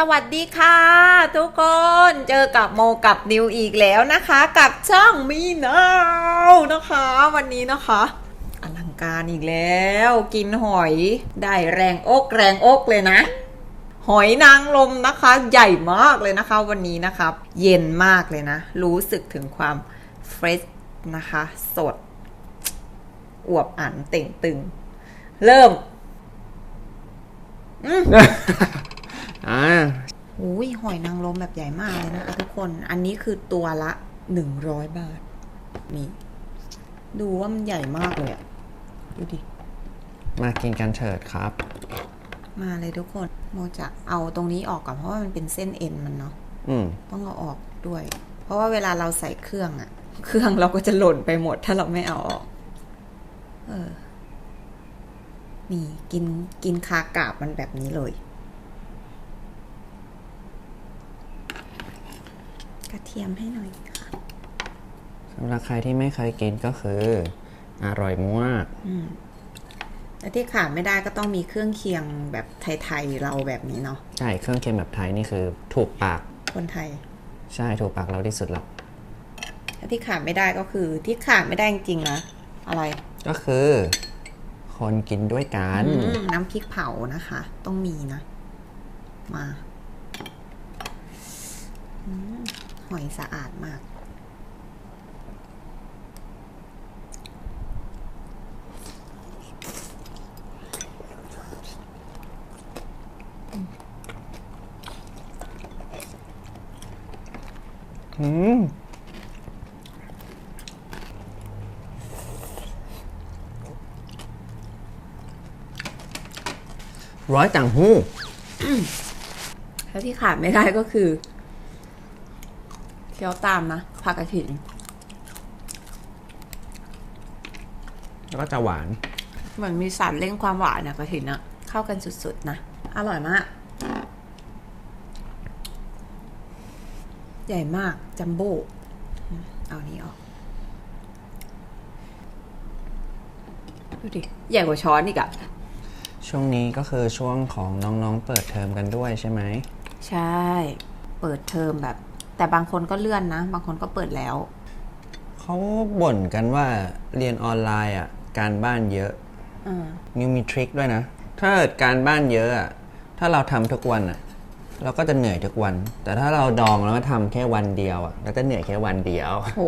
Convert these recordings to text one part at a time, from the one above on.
สวัสดีค่ะ ทุกคนเจอกับโมกับนิวอีกแล้วนะคะ กับช่องมีนาวนะคะ วันนี้นะคะอลังการอีกแล้ว กินหอยได้แรงอกแรงอกเลยนะ หอยนางรมนะคะ ใหญ่มากเลยนะคะ วันนี้นะครับ เย็นมากเลยนะ รู้สึกถึงความเฟรชนะคะ สด อวบอันเต่งตึง เริ่มอ่าอุ้ยหอยนางรมแบบใหญ่มากเลยนะคะทุกคน อันนี้คือตัวละหนึ่งร้อยบาท นี่ ดูว่ามันใหญ่มากเลยอะดูดิ มากินกันเถิดครับ มาเลยทุกคน โมจะเอาตรงนี้ออกก่อนเพราะว่ามันเป็นเส้นเอ็นมันเนาะอืมต้องเอาออกด้วย เพราะว่าเวลาเราใส่เครื่องอะเครื่องเราก็จะหล่นไปหมดถ้าเราไม่เอาออก เออ นี่กินกินคากาบมันแบบนี้เลย กระเทียมให้หน่อยค่ะสำหรับใครที่ไม่เคยกินก็คือ อร่อยมากแต่ที่ขาดไม่ได้ก็ต้องมีเครื่องเคียงแบบไทยๆเราแบบนี้เนาะใช่เครื่องเค็มแบบไทยนี่คือถูกปาก คนไทย ใช่ถูกปากเราที่สุดแล้วและที่ขาดไม่ได้ก็คือที่ขาดไม่ได้จริงๆนะอะไรก็คือ คนกินด้วยกัน อืมน้ำพริกเผานะคะ ต้องมีนะ มาอืม หอยสะอาดมากอืมร้อยต่างหู้แล้วที่ขาดไม่ได้ก็คือ เคี้ยวตามนะผักกระถิ่นแล้วก็จะหวาน เหมือนมีสารเร่งความหวานนะกระถิ่นอะเข้ากันสุดๆนะ อร่อยมาก ใหญ่มาก จัมโบ้อืมเอานี้ออก ดูดิ ใหญ่กว่าช้อนอีกอะช่วงนี้ก็คือช่วงของน้องๆเปิดเทอมกันด้วยใช่ไหม ใช่ เปิดเทอมแบบ แต่บางคนก็เลื่อนนะ บางคนก็เปิดแล้ว เขาบ่นกันว่าเรียนออนไลน์อะการบ้านเยอะอืมนิวมีทริคด้วยนะ ถ้าเกิดการบ้านเยอะอะถ้าเราทำทุกวันอะเราก็จะเหนื่อยทุกวัน แต่ถ้าเราดองแล้วก็ทำแค่วันเดียวอะเราจะเหนื่อยแค่วันเดียวโห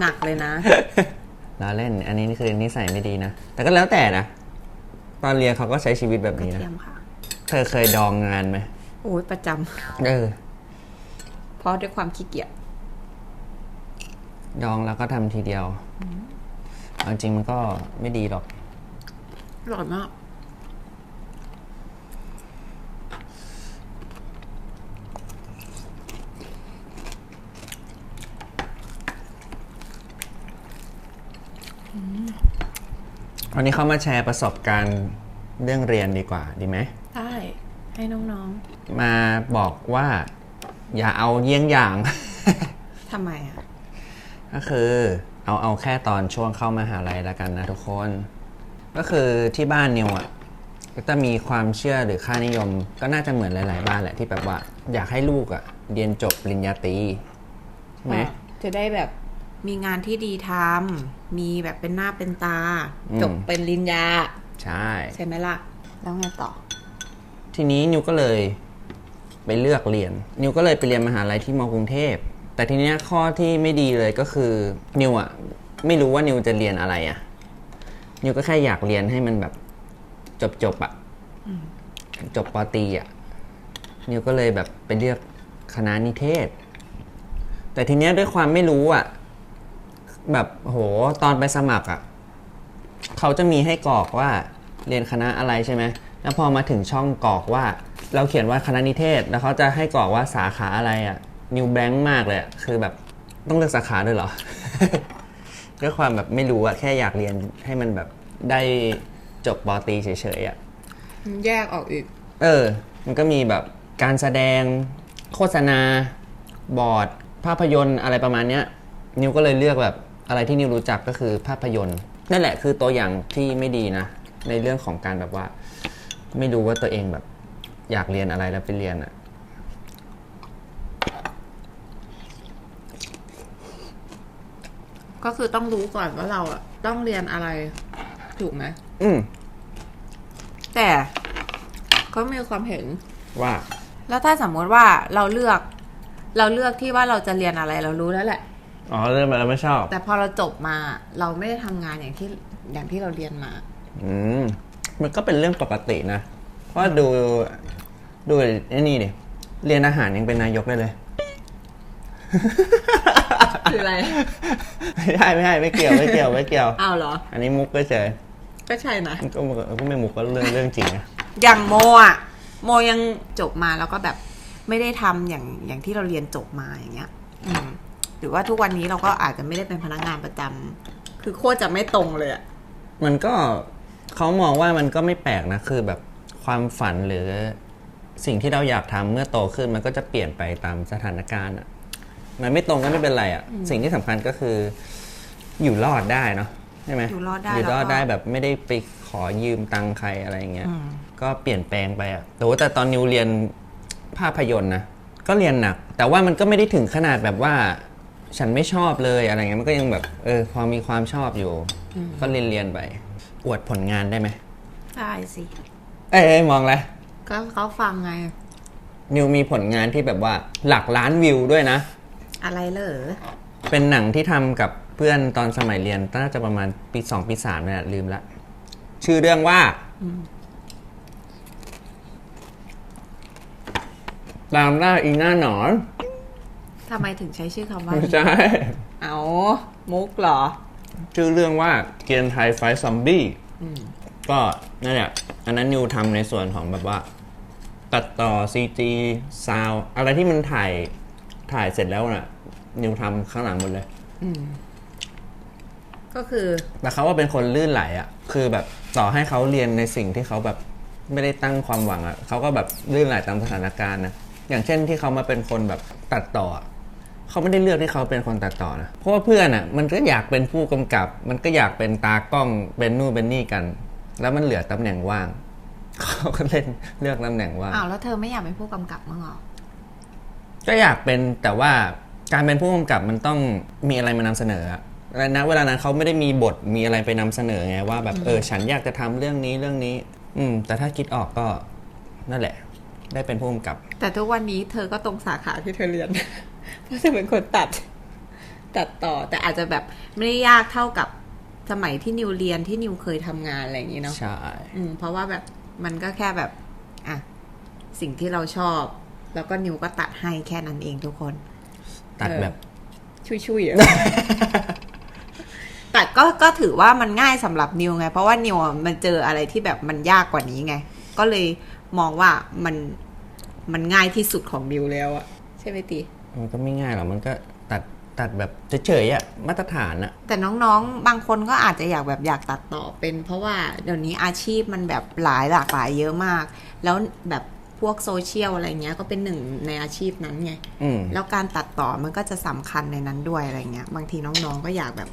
หนักเลยนะเราเล่น อันนี้คือนิสัยไม่ดีนะ แต่ก็แล้วแต่นะตอนเรียนเขาก็ใช้ชีวิตแบบนี้นะเทียมค่ะเธอเคยดองงานไหมโอ้ยประจำเออ เพราะด้วยความขี้เกียจดองแล้วก็ทำทีเดียวเอาจริงมันก็ไม่ดีหรอกอร่อยมากวันนี้เขามาแชร์ประสบการณ์เรื่องเรียนดีกว่าดีไหมได้ให้น้องมาบอกว่า อย่าเอาเยี่ยงอย่างๆทำไมอะ ก็คือเอาเอาแค่ตอนช่วงเข้ามหาลัยแล้วกันนะทุกคน ก็คือที่บ้านนิวอะก็จะมีความเชื่อหรือค่านิยม ก็น่าจะเหมือนหลาย ๆ บ้านแหละที่แบบว่า อยากให้ลูกอะ เรียนจบปริญญาตรีใช่ไหม จะได้แบบมีงานที่ดีทำมีแบบเป็นหน้าเป็นตา อืม จบเป็นลินยา ใช่ ใช่ไหมล่ะ แล้วไงต่อ ทีนี้นิวก็เลย ไปเลือกเรียน นิวก็เลยไปเรียนมหาลัยที่มกรุงเทพ แต่ทีเนี้ยข้อที่ไม่ดีเลยก็คือนิวอะไม่รู้ว่านิวจะเรียนอะไรอะนิวก็แค่อยากเรียนให้มันแบบจบจบๆอะจบปอตรีอะนิวก็เลยแบบไปเลือกคณะนิเทศ แต่ทีเนี้ยด้วยความไม่รู้อะแบบโหตอนไปสมัครอะเขาจะมีให้กรอกว่าเรียนคณะอะไรใช่ไหมแล้วพอมาถึงช่องกรอกว่า เราเขียนว่าคณะนิเทศ แล้วเขาจะให้กรอกว่าสาขาอะไรอะ่ะนิวแบงค์มากเลยอะคือแบบต้องเลือกสาขาด้วยเหรอด้วยความแบบไม่รู้อะแค่อยากเรียนให้มันแบบได้จบปอตรีเฉยๆอะแยกออกอีก เออ มันก็มีแบบการแสดงโฆษณา บอร์ด ภาพยนตร์อะไรประมาณเนี้ย นิวก็เลยเลือกแบบอะไรที่นิวรู้จักก็คือภาพยนตร์ นั่นแหละคือตัวอย่างที่ไม่ดีนะ ในเรื่องของการแบบว่า ไม่รู้ว่าตัวเองแบบ อยากเรียนอะไรแล้วไปเรียนอะก็คือต้องรู้ก่อนว่าเราอะต้องเรียนอะไร ถูกไหมอืมแต่ก็มีความเห็น ว่า แล้วถ้าสมมติว่าเราเลือก เราเลือกที่ว่าเราจะเรียนอะไรเรารู้แล้วแหละ อ๋อเรื่องมันเราไม่ชอบ แต่พอเราจบมาเราไม่ได้ทำงานอย่างที่อย่างที่เราเรียนมา อืม มันก็เป็นเรื่องปกตินะ เพราะดูดูไอ้นี่ดิเรียนอาหารยังเป็นนายกได้เลย คืออะไร ไม่ได้ไม่ได้ไม่เกี่ยวไม่เกี่ยวไม่เกี่ยว อ้าวเหรอ อันนี้มุกก็เฉยก็ใช่นะ ก็ก็ไม่มุกก็เรื่องเรื่องจริงนะอย่างโมอะโมยังจบมาแล้วก็แบบไม่ได้ทำอย่างอย่างที่เราเรียนจบมาอย่างเงี้ย อืมหรือว่าทุกวันนี้เราก็อาจจะไม่ได้เป็นพนักงานประจำคือโคตรจะไม่ตรงเลยอะมันก็เขามองว่ามันก็ไม่แปลกนะคือแบบ ความฝันหรือสิ่งที่เราอยากทำเมื่อโตขึ้นมันก็จะเปลี่ยนไปตามสถานการณ์อะมันไม่ตรงก็ไม่เป็นไรอะสิ่งที่สำคัญก็คืออยู่รอดได้เนาะใช่ไหมอยู่รอดได้อยู่รอดแล้วก็ได้แบบไม่ได้ไปขอยืมตังค์ใครอะไรอย่างเงี้ยอืมก็เปลี่ยนแปลงไปอะแต่ว่าแต่ตอนนิวเรียนภาพยนตร์นะก็เรียนหนัก แต่ว่ามันก็ไม่ได้ถึงขนาดแบบว่าฉันไม่ชอบเลยอะไรเงี้ยมันก็ยังแบบเออพอมีความชอบอยู่ ก็เรียนเรียนๆไป อวดผลงานได้ไหมได้สิ เอ้ยเอ้ยมองเลยก็เขาฟังไง นิวมีผลงานที่แบบว่าหลักล้านวิวด้วยนะ อะไรเหรอเป็นหนังที่ทำกับเพื่อนตอนสมัยเรียนน่าจะประมาณปีสองปีสามเนี่ยลืมละ ชื่อเรื่องว่าตามล่าอีหน้าหนอนทำไมถึงใช้ชื่อคำว่า ไม่ใช่ เอามุกเหรอ ชื่อเรื่องว่าเกียนไทยไฟซอมบี้อืม ก็นั่นแหละอันนั้นนิวทำในส่วนของแบบว่า ตัดต่อ CG ซาวอะไรที่มันถ่ายถ่ายเสร็จแล้วน่ะ นิวทำข้างหลังหมดเลย อืม ก็คือแต่เขาว่าเป็นคนลื่นไหลอะ่ะ คือแบบต่อให้เขาเรียนในสิ่งที่เขาแบบไม่ได้ตั้งความหวังอะ่ะเขาก็แบบลื่นไหลตามสถานการณ์นะอย่างเช่นที่เขามาเป็นคนแบบตัดต่ออะเขาไม่ได้เลือกที่เขาเป็นคนตัดต่อนะเพราะว่าเพื่อนอะ่ะ มันก็อยากเป็นผู้กำกับ มันก็อยากเป็นตากล้องเป็นนู่นเป็นนี่กัน แล้วมันเหลือตำแหน่งว่าง เขาก็เล่นเลือกตำแหน่งว่างอ้าวแล้วเธอไม่อยากเป็นผู้กำกับมั้างเหรอก็อยากเป็นแต่ว่าการเป็นผู้กำกับมันต้องมีอะไรมานำเสนออะและณเวลานั้นเขาไม่ได้มีบทมีอะไรไปนำเสนอไงว่าแบบเออฉันอยากจะทำเรื่องนี้เรื่องนี้ อืม แต่ถ้าคิดออกก็นั่นแหละ ได้เป็นผู้กำกับ แต่ทุกวันนี้เธอก็ตรงสาขาที่เธอเรียนเพราะเธอเป็นคนตัด ตัดต่อแต่อาจจะแบบไม่ได้ยากเท่ากับ สมัยที่นิวเรียนที่นิวเคยทำงานอะไรอย่างนี้เนาะใช่อืมเพราะว่าแบบมันก็แค่แบบอะสิ่งที่เราชอบ แล้วก็นิวก็ตัดให้แค่นั้นเองทุกคน ตัดแบบ ชุยชุยๆอะ แต่ก็ก็ถือว่ามันง่ายสำหรับนิวไง เพราะว่านิวอะมันเจออะไรที่แบบมันยากกว่านี้ไง ก็เลยมองว่ามันมันง่ายที่สุดของนิวแล้วอะใช่ไหมตี มันก็ไม่ง่ายหรอกมันก็ ตัดตัดแบบเฉยๆอะมาตรฐานอะแต่น้องๆ บางคนก็อาจจะอยากแบบอยากตัดต่อเป็น เพราะว่าเดี๋ยวนี้อาชีพมันแบบหลายหลากหลายเยอะมาก แล้วแบบพวกโซเชียลอะไรเงี้ยก็เป็นหนึ่งในอาชีพนั้นไงอืมแล้วการตัดต่อมันก็จะสำคัญในนั้นด้วยอะไรเงี้ยบางทีน้องๆก็อยากแบบ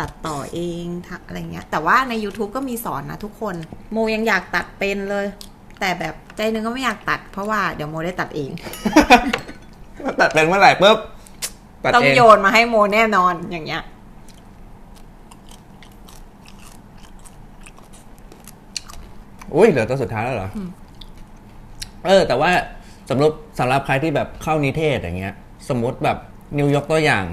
ตัดต่อเองทะอะไรเงี้ยแต่ว่าใน YouTube ก็มีสอนนะทุกคน โมยังอยากตัดเป็นเลย แต่แบบใจหนึงก็ไม่อยากตัด เพราะว่าเดี๋ยวโมได้ตัดเอง ตัดเป็นเมื่อไหร่ปุ๊บ ตัดต้องเองโยนมาให้โมแน่นอนอย่างเงี้ย อุ้ยเหลือตัวสุดท้ายแล้วเหรออเออ แต่ว่าสำหรับสำหรับใครที่แบบเข้านิเทศอย่างเงี้ย สมมุติแบบนิวยกตัวอย่าง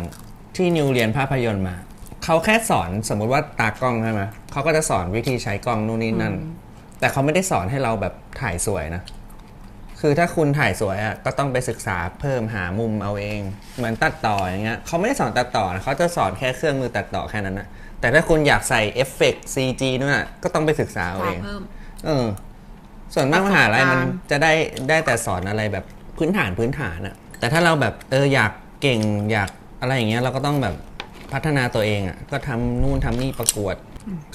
ที่นิวเรียนภาพยนตร์มา เขาแค่สอนสมมุติว่าตากล้องใช่ไหมเขาก็จะสอนวิธีใช้กล้องนู่นนี่นั่น แต่เขาไม่ได้สอนให้เราแบบถ่ายสวยนะ คือถ้าคุณถ่ายสวยอะก็ต้องไปศึกษาเพิ่มหามุมเอาเอง เหมือนตัดต่ออย่างเงี้ยเขาไม่ได้สอนตัดต่อนะเขาจะสอนแค่เครื่องมือตัดต่อแค่นั้นนะแต่ถ้าคุณอยากใส่เอฟเฟกต์ CG นู่นน่ะก็ต้องไปศึกษาเอาเองเพิ่มเออ ส่วนมากมหาลัยมันประสบการณ์จะได้ได้แต่สอนอะไรแบบพื้นฐานพื้นฐานอะแต่ถ้าเราแบบเอออยากเก่งอยากอะไรอย่างเงี้ยเราก็ต้องแบบพัฒนาตัวเองอะก็ทำนู่นทำนี่ประกวด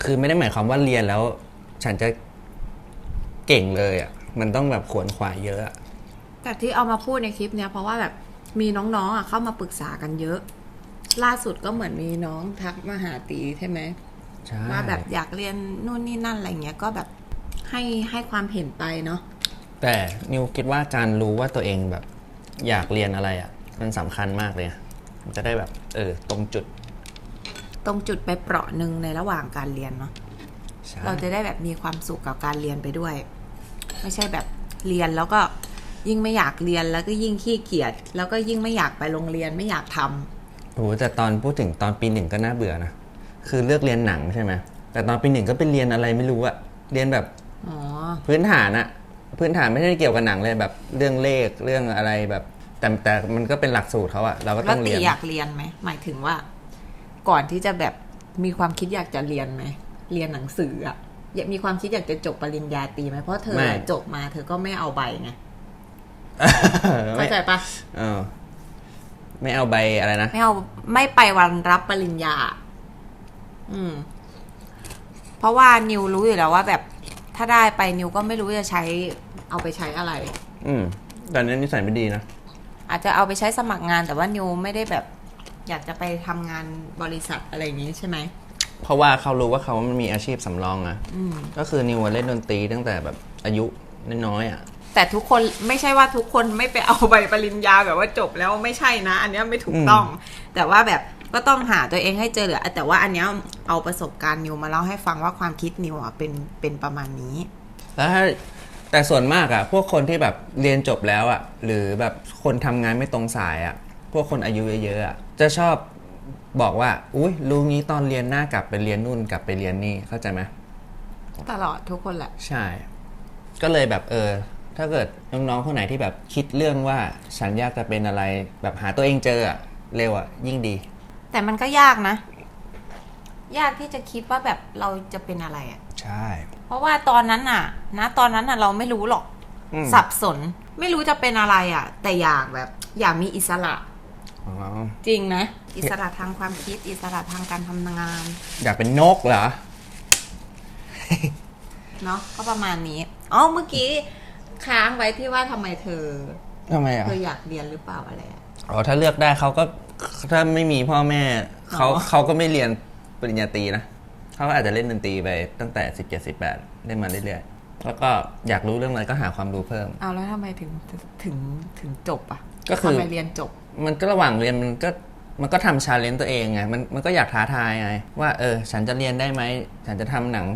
คือไม่ได้หมายความว่าเรียนแล้ว ฉันจะเก่งเลยอะ มันต้องแบบขวนขวายเยอะอะ แต่ที่เอามาพูดในคลิปเนี้ยเพราะว่าแบบมีน้องๆอะเข้ามาปรึกษากันเยอะ ล่าสุดก็เหมือนมีน้องทักมาหาตีใช่ไหมใช่ว่าแบบอยากเรียนนู่นนี่นั่นอะไรเงี้ยก็แบบให้ให้ความเห็นไปเนาะแต่แต่นิวคิดว่าการรู้ว่าตัวเองแบบ อยากเรียนอะไรอะ่ะ มันสำคัญมากเลยอะมันจะได้แบบ เออ ตรงจุด ตรงจุดไปเปราะหนึ่งในระหว่างการเรียนเนาะใช่เราจะได้แบบมีความสุขกับการเรียนไปด้วย ไม่ใช่แบบเรียนแล้วก็ยิ่งไม่อยากเรียนแล้วก็ยิ่งขี้เกียจแล้วก็ยิ่งไม่อยากไปโรงเรียนไม่อยากทำโอ้โหแต่ตอนพูดถึงตอนปีหนึ่งก็น่าเบื่อนะคือเลือกเรียนหนังใช่ไหมแต่ตอนปีหนึ่งก็ไปเรียนอะไรไม่รู้อะเรียนแบบอ๋อพื้นฐานอะพื้นฐานไม่ได้เกี่ยวกับหนังเลยแบบเรื่องเลขเรื่องอะไรแบบ แต่แต่มันก็เป็นหลักสูตรเขาอะเราก็แล้ต้วองตีเรียนอยากเรียนไหมหมายถึงว่า ก่อนที่จะแบบมีความคิดอยากจะเรียนไหมเรียนหนังสืออะ อยากมีความคิดอยากจะจบปริญญาตรีไหมเพราะเธอไม่ จบมาเธอก็ไม่เอาใบไงไม่เข้าใจปะเออไม่เอาใบอะไรนะ ไม่เอาไม่ไปวันรับปริญญา อืม เพราะว่านิวรู้อยู่แล้วว่าแบบถ้าได้ไปนิวก็ไม่รู้จะใช้ เอาไปใช้อะไร อืมตอนนี้นิสัยไม่ดีนะ อาจจะเอาไปใช้สมัครงานแต่ว่านิวไม่ได้แบบ อยากจะไปทำงานบริษัทอะไรอย่างนี้ใช่ไหม เพราะว่าเขารู้ว่าเขามันมีอาชีพสำรองอะอืมก็คือนิวเล่นดนตรีตั้งแต่แบบอายุน้อยๆอะแต่ทุกคนไม่ใช่ว่าทุกคนไม่ไปเอาใบปริญญาแบบว่าจบแล้วไม่ใช่นะ อันเนี้ยไม่ถูกต้อง แต่ว่าแบบก็ต้องหาตัวเองให้เจอเหลือแต่ว่าอันเนี้ยเอาประสบการณ์นิวมาเล่าให้ฟังว่าความคิดนิวอะเป็นเป็นประมาณนี้ แล้วถ้าแต่ส่วนมากอะพวกคนที่แบบเรียนจบแล้วอะหรือแบบคนทำงานไม่ตรงสายอะพวกคนอายุเยอะๆอะจะชอบ บอกว่า อุ้ยรู้งี้ตอนเรียนหน้ากลับไปเรียนนู่นกลับไปเรียนนี่เข้าใจไหมตลอดทุกคนแหละ ใช่ ก็เลยแบบเออ ถ้าเกิดน้องๆคนไหนที่แบบคิดเรื่องว่าฉันอยากจะเป็นอะไร แบบหาตัวเองเจออะเร็วอะยิ่งดี แต่มันก็ยากนะ ยากที่จะคิดว่าแบบเราจะเป็นอะไรอะ่ะใช่ เพราะว่าตอนนั้นน่ะนะตอนนั้นน่ะเราไม่รู้หรอกอืมสับสน ไม่รู้จะเป็นอะไรอะ่ะแต่อยากแบบ อยากมีอิสระอ๋อ จริงนะ อิสระทางความคิด อิสระทางการทำงาน อยากเป็นนกเหรอ เนาะก็ประมาณนี้ อ๋อ เมื่อกี้ค้างไว้ที่ว่าทำไมเธอทำไมอะเธออยากเรียนหรือเปล่าอะไรอะอ๋อ ถ้าเลือกได้เขาก็ถ้าไม่มีพ่อแม่เขาอ๋อเขาก็ไม่เรียนปริญญาตรีนะเขาก็อาจจะเล่นดนตรีไปตั้งแต่สิบเจ็ดสิบแปดเล่นมาเรื่อยๆแล้วก็อยากรู้เรื่องอะไรก็หาความรู้เพิ่ม เอาแล้วทำไมถึงถึงถึงจบอะก็คือทำไมเรียนจบ มันก็ระหว่างเรียนมันก็มันก็ทำชาเลนจ์ตัวเองไงมันมันก็อยากท้าทายไงว่าเออฉันจะเรียนได้ไหมฉันจะทำหนัง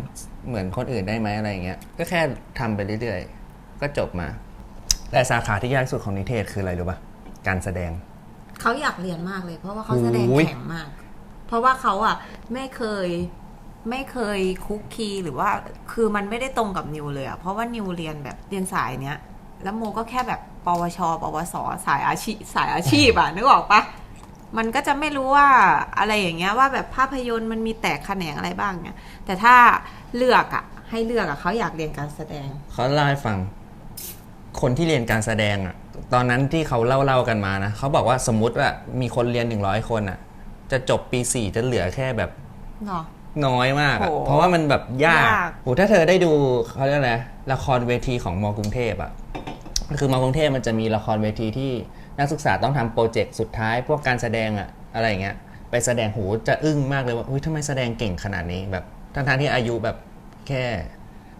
เหมือนคนอื่นได้ไหมอะไรอย่างเงี้ยก็แค่ทำไปเรื่อยๆ ก็จบมา แต่สาขาที่ยากที่สุดของนิเทศคืออะไรรู้ปะการแสดง เขาอยากเรียนมากเลย เพราะว่าเขาแสดงโอ้ย แข็งมาก เพราะว่าเขาอะไม่เคยไม่เคยคุกคีหรือว่าคือมันไม่ได้ตรงกับนิวเลยอะเพราะว่านิวเรียนแบบเรียนสายเนี้ย แล้วโมก็แค่แบบ ปวช ปวส สายอาชีพสายอาชีพอะนึกออกปะมันก็จะไม่รู้ว่าอะไรอย่างเงี้ยว่าแบบภาพยนตร์มันมีแตกแขนงอะไรบ้างเนี่ยแต่ถ้าเลือกอะให้เลือกอะเขาอยากเรียนการแสดง เขาเล่าให้ฟัง คนที่เรียนการแสดงอะตอนนั้นที่เขาเล่าเล่าๆกันมานะเขาบอกว่าสมมุติว่ามีคนเรียนหนึ่งร้อยคนอะจะจบปีสี่จะเหลือแค่แบบเนาะน้อยมากอะโหเพราะว่ามันแบบยากยาก โหถ้าเธอได้ดูเขาเรียกอะไรละครเวทีของมกรุงเทพอะ คือมกรุงเทพมันจะมีละครเวทีที่นักศึกษาต้องทำโปรเจกต์สุดท้าย พวกการแสดงอะอะไรอย่างเงี้ยไปแสดงโหจะอึ้งมากเลยว่าอุ้ยทำไมแสดงเก่งขนาดนี้แบบทั้งๆที่อายุแบบแค่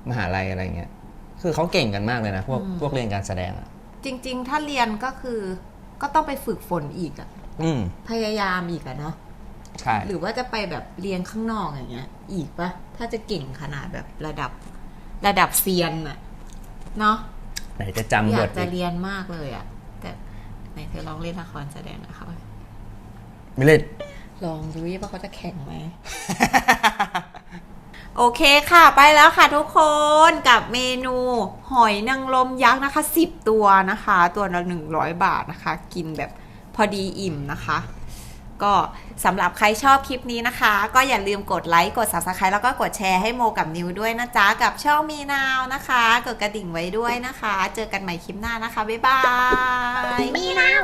มหาลัยอะไรเงี้ยคือเขาเก่งกันมากเลยนะพวกพวกเรียนการแสดงอะจริง ๆ ถ้าเรียนก็คือก็ต้องไปฝึกฝนอีกอะอืมพยายามอีกอะเนาะใช่หรือว่าจะไปแบบเรียนข้างนอกอย่างเงี้ย อีกปะถ้าจะเก่งขนาดแบบระดับระดับเซียนอะเนาะ ไหนจะจำอบยาทกจะอีกเรียนมากเลยอะแต่ไหนเธอลองเล่นละครแสดงนะคะไม่เล่น ลองดูดิว่าเขาจะแข่งไหม โอเคค่ะ ไปแล้วค่ะทุกคนกับเมนูหอยนางรมยักษ์นะคะ 10 ตัวนะคะ ตัวละ100 บาทนะคะ กินแบบพอดีอิ่มนะคะ ก็สำหรับใครชอบคลิปนี้นะคะ ก็อย่าลืมกดไลค์กด subscribe แล้วก็กดแชร์ให้โมกับนิวด้วยนะจ๊ะ กับช่องมีนาวนะคะ กดกระดิ่งไว้ด้วยนะคะ เจอกันใหม่คลิปหน้านะคะ บ๊ายบาย มีนาว